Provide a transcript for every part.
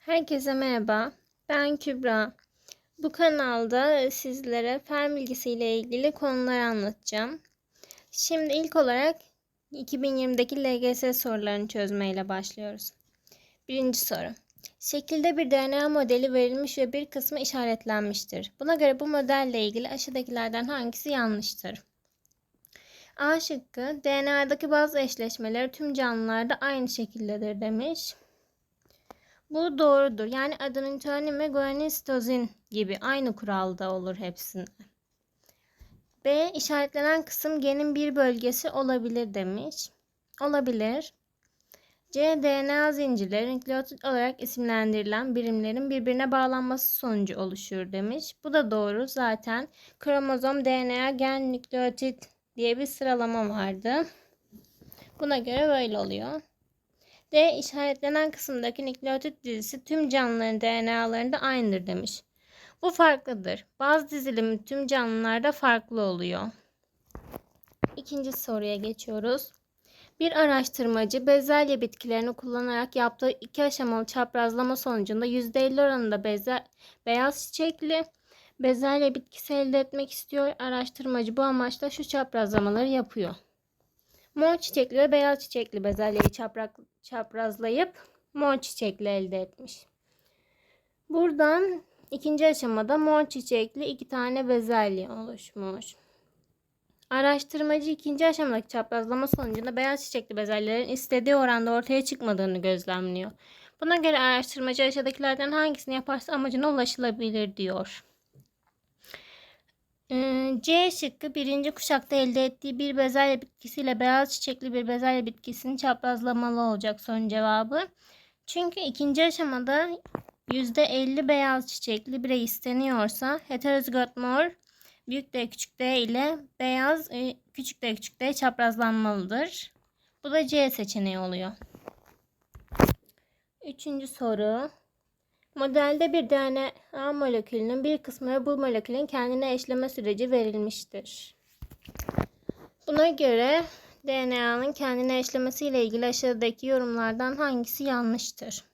Herkese merhaba. Ben Kübra. Bu kanalda sizlere fen bilgisi ile ilgili konular anlatacağım. Şimdi ilk olarak 2020'deki LGS sorularını çözmeyle başlıyoruz. Birinci soru. Şekilde bir DNA modeli verilmiş ve bir kısmı işaretlenmiştir. Buna göre bu modelle ilgili aşağıdakilerden hangisi yanlıştır? A şıkkı DNA'daki bazı eşleşmeleri tüm canlılarda aynı şekildedir demiş. Bu doğrudur. Yani adeninotin ve guanin sitozin gibi aynı kuralda olur hepsinde. B. işaretlenen kısım genin bir bölgesi olabilir demiş. Olabilir. C. DNA zincirleri nükleotit olarak isimlendirilen birimlerin birbirine bağlanması sonucu oluşur demiş. Bu da doğru. Zaten kromozom, DNA, gen, nükleotit diye bir sıralama vardı. Buna göre böyle oluyor. D. işaretlenen kısımdaki nükleotit dizisi tüm canlıların DNA'larında aynıdır demiş. Bu farklıdır. Bazı dizilimi tüm canlılarda farklı oluyor. İkinci soruya geçiyoruz. Bir araştırmacı bezelye bitkilerini kullanarak yaptığı iki aşamalı çaprazlama sonucunda %50 oranında beze, beyaz çiçekli bezelye bitkisi elde etmek istiyor. Araştırmacı bu amaçla şu çaprazlamaları yapıyor. Mor çiçekli ve beyaz çiçekli bezelyeyi çaprak, çaprazlayıp mor çiçekli elde etmiş. Buradan ikinci aşamada mor çiçekli iki tane bezelye oluşmuş. Araştırmacı ikinci aşamadaki çaprazlama sonucunda beyaz çiçekli bezelyelerin istediği oranda ortaya çıkmadığını gözlemliyor. Buna göre araştırmacı aşağıdakilerden hangisini yaparsa amacına ulaşılabilir diyor. C şıkkı birinci kuşakta elde ettiği bir bezelye bitkisiyle beyaz çiçekli bir bezelye bitkisini çaprazlamalı olacak son cevabı. Çünkü ikinci aşamada %50 beyaz çiçekli birey isteniyorsa heterozigot mor büyük D küçük D ile beyaz e, küçük D küçük D çaprazlanmalıdır. Bu da C seçeneği oluyor. Üçüncü soru. Modelde bir DNA molekülünün bir kısmı bu molekülün kendine eşleme süreci verilmiştir. Buna göre DNA'nın kendine eşlemesiyle ilgili aşağıdaki yorumlardan hangisi yanlıştır?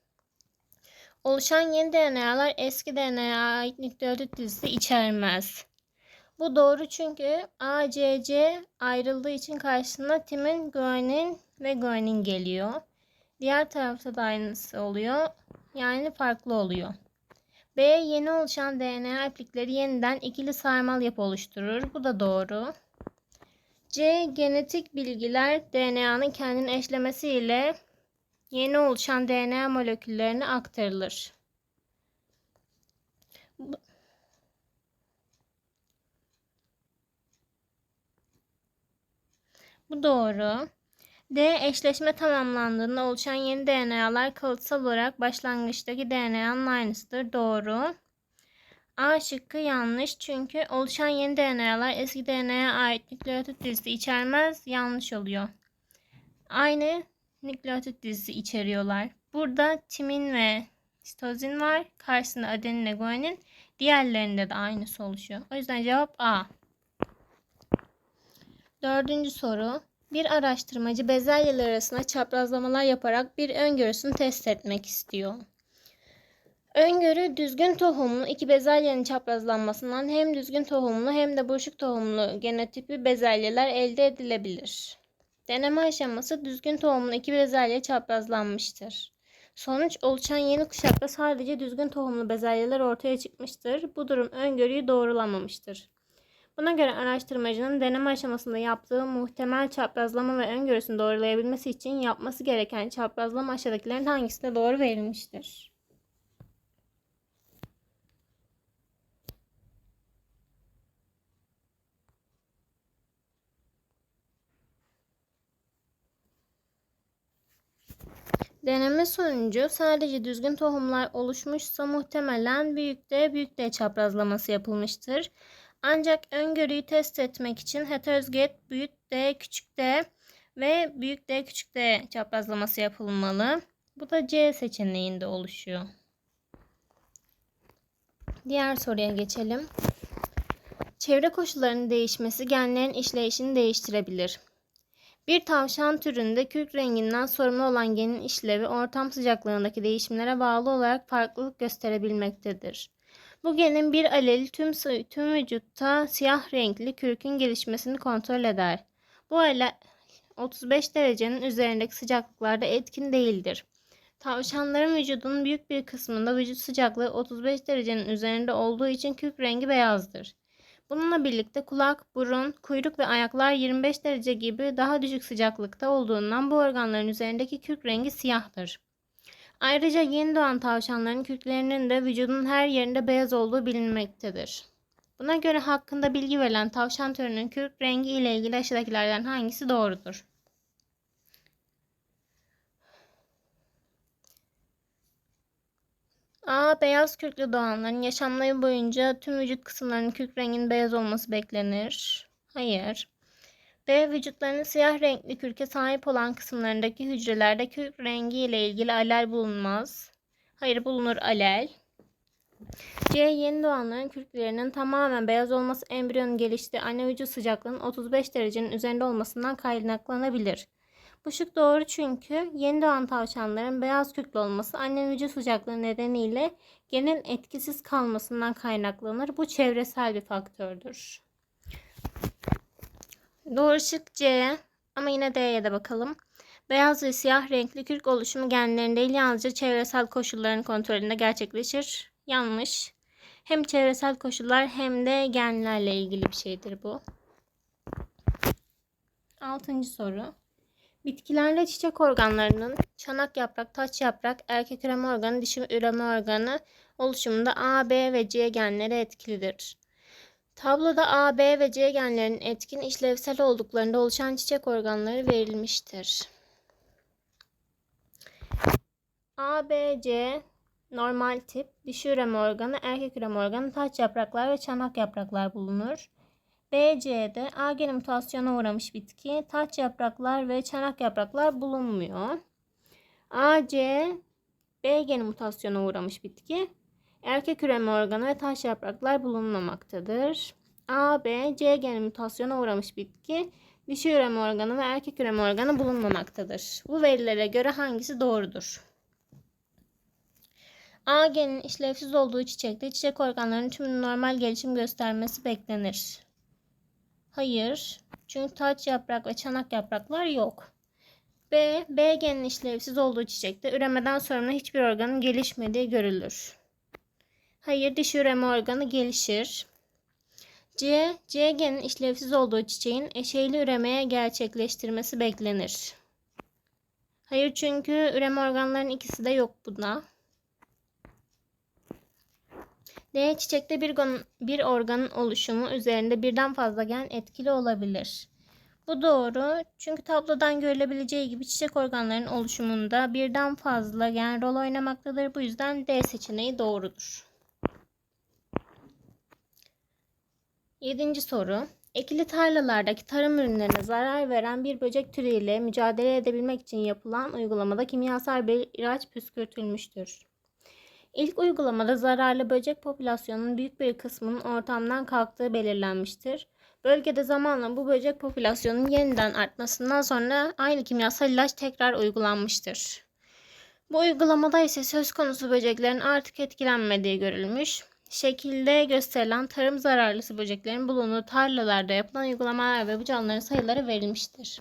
Oluşan yeni DNA'lar eski DNA'ya ait nükleotit dizisi içermez. Bu doğru çünkü ACC ayrıldığı için karşısına timin, guanin ve guanin geliyor. Diğer tarafta da aynısı oluyor. Yani farklı oluyor. B. Yeni oluşan DNA iplikleri yeniden ikili sarmal yapı oluşturur. Bu da doğru. C. Genetik bilgiler DNA'nın kendini eşlemesiyle yeni oluşan DNA moleküllerine aktarılır. Bu, doğru. D. Eşleşme tamamlandığında oluşan yeni DNA'lar kalıtsal olarak başlangıçtaki DNA'nın aynısıdır. Doğru. A şıkkı yanlış çünkü oluşan yeni DNA'lar eski DNA'ya ait nükleotit dizisi içermez. Yanlış oluyor. Aynı nükleotit dizisi içeriyorlar. Burada timin ve sitozin var. Karşısında adenin ve guanin. Diğerlerinde de aynısı oluşuyor. O yüzden cevap A. Dördüncü soru. Bir araştırmacı bezelyeler arasında çaprazlamalar yaparak bir öngörüsünü test etmek istiyor. Öngörü düzgün tohumlu iki bezelyenin çaprazlanmasından hem düzgün tohumlu hem de buruşuk tohumlu genotipi bezelyeler elde edilebilir. Deneme aşaması düzgün tohumlu iki bezelye çaprazlanmıştır. Sonuç oluşan yeni kuşakta sadece düzgün tohumlu bezelyeler ortaya çıkmıştır. Bu durum öngörüyü doğrulamamıştır. Buna göre araştırmacının deneme aşamasında yaptığı muhtemel çaprazlama ve öngörüsünü doğrulayabilmesi için yapması gereken çaprazlama aşağıdakilerin hangisinde doğru verilmiştir? Deneme sonucu sadece düzgün tohumlar oluşmuşsa muhtemelen büyük D büyük çaprazlaması yapılmıştır. Ancak öngörüyü test etmek için heterozigot büyük D küçük D ve büyük D küçük D çaprazlaması yapılmalı. Bu da C seçeneğinde oluşuyor. Diğer soruya geçelim. Çevre koşullarının değişmesi genlerin işleyişini değiştirebilir. Bir tavşan türünde kürk renginden sorumlu olan genin işlevi ortam sıcaklığındaki değişimlere bağlı olarak farklılık gösterebilmektedir. Bu genin bir aleli tüm, tüm vücutta siyah renkli kürkün gelişmesini kontrol eder. Bu ale 35 derecenin üzerindeki sıcaklıklarda etkin değildir. Tavşanların vücudunun büyük bir kısmında vücut sıcaklığı 35 derecenin üzerinde olduğu için kürk rengi beyazdır. Bununla birlikte kulak, burun, kuyruk ve ayaklar 25 derece gibi daha düşük sıcaklıkta olduğundan bu organların üzerindeki kürk rengi siyahtır. Ayrıca yeni doğan tavşanların kürklerinin de vücudun her yerinde beyaz olduğu bilinmektedir. Buna göre hakkında bilgi verilen tavşan türünün kürk rengi ile ilgili aşağıdakilerden hangisi doğrudur? A. Beyaz kürklü doğanların yaşamları boyunca tüm vücut kısımlarının kürk renginin beyaz olması beklenir. Hayır. B. Vücutlarının siyah renkli kürke sahip olan kısımlarındaki hücrelerde kürk rengi ile ilgili alel bulunmaz. Hayır bulunur alel. C. Yeni doğanların kürklerinin tamamen beyaz olması embriyonun geliştiği anne vücut sıcaklığının 35 derecenin üzerinde olmasından kaynaklanabilir. Bu şık doğru çünkü yeni doğan tavşanların beyaz kürklü olması anne vücut sıcaklığı nedeniyle genin etkisiz kalmasından kaynaklanır. Bu çevresel bir faktördür. Doğru şık C ama yine D'ye de bakalım. Beyaz ve siyah renkli kürk oluşumu genlerin değil yalnızca çevresel koşulların kontrolünde gerçekleşir. Yanlış. Hem çevresel koşullar hem de genlerle ilgili bir şeydir bu. Altıncı soru. Bitkilerde çiçek organlarının çanak yaprak, taç yaprak, erkek üreme organı, dişi üreme organı oluşumunda A, B ve C genleri etkilidir. Tabloda A, B ve C genlerinin etkin işlevsel olduklarında oluşan çiçek organları verilmiştir. A, B, C normal tip, dişi üreme organı, erkek üreme organı, taç yapraklar ve çanak yapraklar bulunur. BC'de A geni mutasyona uğramış bitki, taç yapraklar ve çanak yapraklar bulunmuyor. AC, B geni mutasyona uğramış bitki, erkek üreme organı ve taç yapraklar bulunmamaktadır. A, B, C geni mutasyona uğramış bitki, dişi üreme organı ve erkek üreme organı bulunmamaktadır. Bu verilere göre hangisi doğrudur? A geninin işlevsiz olduğu çiçekte çiçek organlarının tüm normal gelişim göstermesi beklenir. Hayır. Çünkü taç yaprak ve çanak yapraklar yok. B. B geninin işlevsiz olduğu çiçekte üremeden sonra hiçbir organın gelişmediği görülür. Hayır, dişi üreme organı gelişir. C. C geninin işlevsiz olduğu çiçeğin eşeyli üremeye gerçekleştirmesi beklenir. Hayır çünkü üreme organlarının ikisi de yok bunda. D. Çiçekte bir, bir organın oluşumu üzerinde birden fazla gen etkili olabilir. Bu doğru çünkü tablodan görülebileceği gibi çiçek organlarının oluşumunda birden fazla gen rol oynamaktadır. Bu yüzden D seçeneği doğrudur. Yedinci soru. Ekili tarlalardaki tarım ürünlerine zarar veren bir böcek türüyle mücadele edebilmek için yapılan uygulamada kimyasal bir ilaç püskürtülmüştür. İlk uygulamada zararlı böcek popülasyonunun büyük bir kısmının ortamdan kalktığı belirlenmiştir. Bölgede zamanla bu böcek popülasyonunun yeniden artmasından sonra aynı kimyasal ilaç tekrar uygulanmıştır. Bu uygulamada ise söz konusu böceklerin artık etkilenmediği görülmüş. Şekilde gösterilen tarım zararlısı böceklerin bulunduğu tarlalarda yapılan uygulamalar ve bu canlıların sayıları verilmiştir.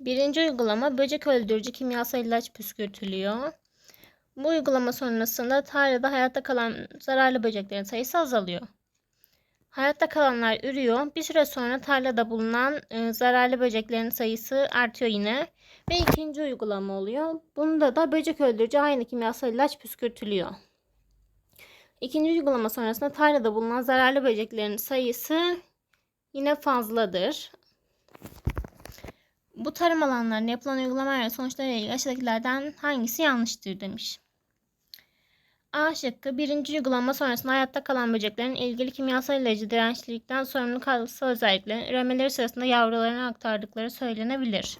Birinci uygulama böcek öldürücü kimyasal ilaç püskürtülüyor. Bu uygulama sonrasında tarlada hayatta kalan zararlı böceklerin sayısı azalıyor. Hayatta kalanlar ürüyor. Bir süre sonra tarlada bulunan e, zararlı böceklerin sayısı artıyor yine. Ve ikinci uygulama oluyor. Bunda da böcek öldürücü aynı kimyasal ilaç püskürtülüyor. İkinci uygulama sonrasında tarlada bulunan zararlı böceklerin sayısı yine fazladır. Bu tarım alanlarında yapılan uygulamalar sonuçlarıyla ilgili aşağıdakilerden hangisi yanlıştır demiş. A şıkkı birinci uygulama sonrasında hayatta kalan böceklerin ilgili kimyasal ilacı dirençlilikten sorumlu kalıtsal özelliklerin üremeleri sırasında yavrularına aktardıkları söylenebilir.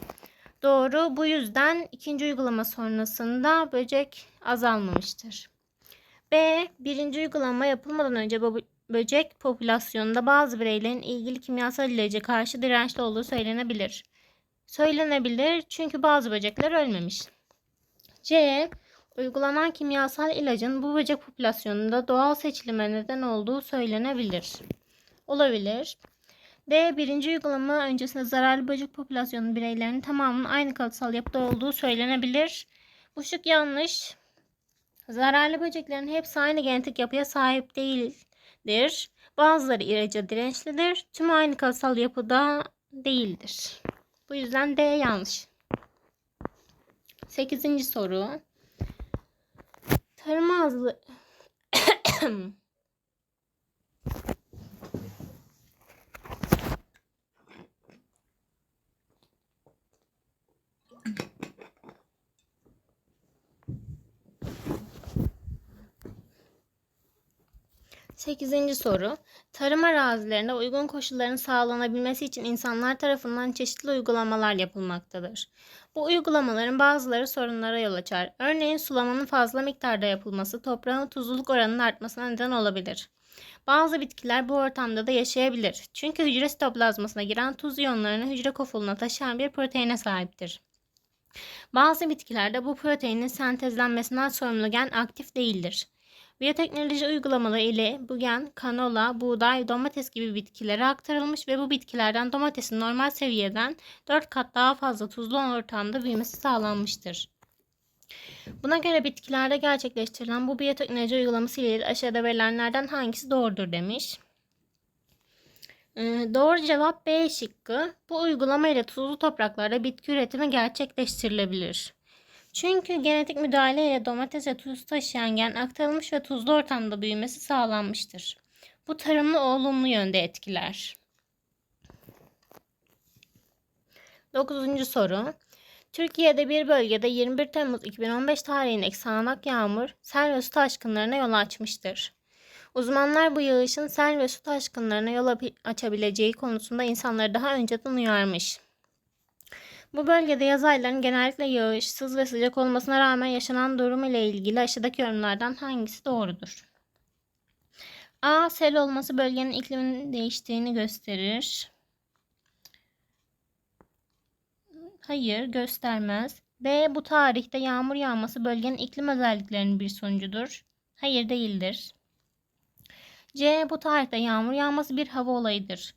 Doğru. Bu yüzden ikinci uygulama sonrasında böcek azalmamıştır. B. Birinci uygulama yapılmadan önce böcek popülasyonunda bazı bireylerin ilgili kimyasal ilaca karşı dirençli olduğu söylenebilir. Söylenebilir çünkü bazı böcekler ölmemiş. C. Uygulanan kimyasal ilacın bu böcek popülasyonunda doğal seçilime neden olduğu söylenebilir. Olabilir. D. Birinci uygulama öncesinde zararlı böcek popülasyonu bireylerinin tamamının aynı kalıtsal yapıda olduğu söylenebilir. Bu şık yanlış. Zararlı böceklerin hepsi aynı genetik yapıya sahip değildir. Bazıları ilaca dirençlidir. Tüm aynı kalıtsal yapıda değildir. Bu yüzden D yanlış. Sekizinci soru. Tarım ağzı Sekizinci soru. Tarım arazilerinde uygun koşulların sağlanabilmesi için insanlar tarafından çeşitli uygulamalar yapılmaktadır. Bu uygulamaların bazıları sorunlara yol açar. Örneğin sulamanın fazla miktarda yapılması toprağın tuzluluk oranının artmasına neden olabilir. Bazı bitkiler bu ortamda da yaşayabilir. Çünkü hücre sitoplazmasına giren tuz iyonlarını hücre kofuluna taşıyan bir proteine sahiptir. Bazı bitkilerde bu proteinin sentezlenmesinden sorumlu gen aktif değildir. Biyoteknoloji uygulamaları ile bu gen kanola, buğday, domates gibi bitkilere aktarılmış ve bu bitkilerden domatesin normal seviyeden 4 kat daha fazla tuzlu ortamda büyümesi sağlanmıştır. Buna göre bitkilerde gerçekleştirilen bu biyoteknoloji uygulaması ile aşağıda verilenlerden hangisi doğrudur demiş. Ee, doğru cevap B şıkkı. Bu uygulama ile tuzlu topraklarda bitki üretimi gerçekleştirilebilir. Çünkü genetik müdahale ile domatese tuz taşıyan gen aktarılmış ve tuzlu ortamda büyümesi sağlanmıştır. Bu tarımı olumlu yönde etkiler. 9. soru. Türkiye'de bir bölgede 21 Temmuz 2015 tarihindeki sağanak yağmur sel ve su taşkınlarına yol açmıştır. Uzmanlar bu yağışın sel ve su taşkınlarına yol açabileceği konusunda insanları daha önceden uyarmış. Bu bölgede yaz aylarının genellikle yağışsız ve sıcak olmasına rağmen yaşanan durum ile ilgili aşağıdaki yorumlardan hangisi doğrudur? A. Sel olması bölgenin ikliminin değiştiğini gösterir. Hayır, göstermez. B. Bu tarihte yağmur yağması bölgenin iklim özelliklerinin bir sonucudur. Hayır değildir. C. Bu tarihte yağmur yağması bir hava olayıdır.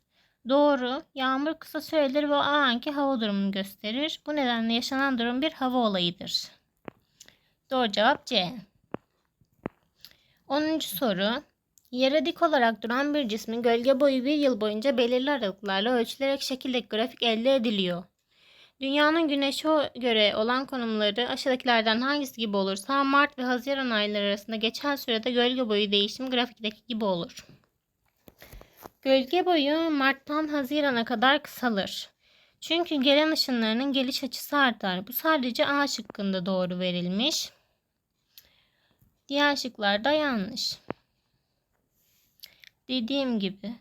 Doğru. Yağmur kısa süredir ve o anki hava durumunu gösterir. Bu nedenle yaşanan durum bir hava olayıdır. Doğru cevap C. 10. soru. Yere dik olarak duran bir cismin gölge boyu bir yıl boyunca belirli aralıklarla ölçülerek şekildeki grafik elde ediliyor. Dünyanın güneşe göre olan konumları aşağıdakilerden hangisi gibi olursa Mart ve Haziran ayları arasında geçen sürede gölge boyu değişim grafikteki gibi olur. Gölge boyu Mart'tan Haziran'a kadar kısalır. Çünkü gelen ışınlarının geliş açısı artar. Bu sadece A şıkkında doğru verilmiş. Diğer şıklar da yanlış. Dediğim gibi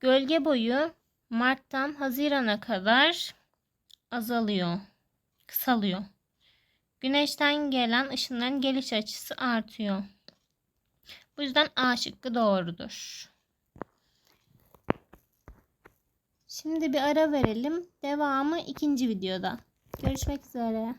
gölge boyu Mart'tan Haziran'a kadar azalıyor, kısalıyor. Güneşten gelen ışınların geliş açısı artıyor. Bu yüzden A şıkkı doğrudur. Şimdi bir ara verelim. Devamı ikinci videoda. Görüşmek üzere.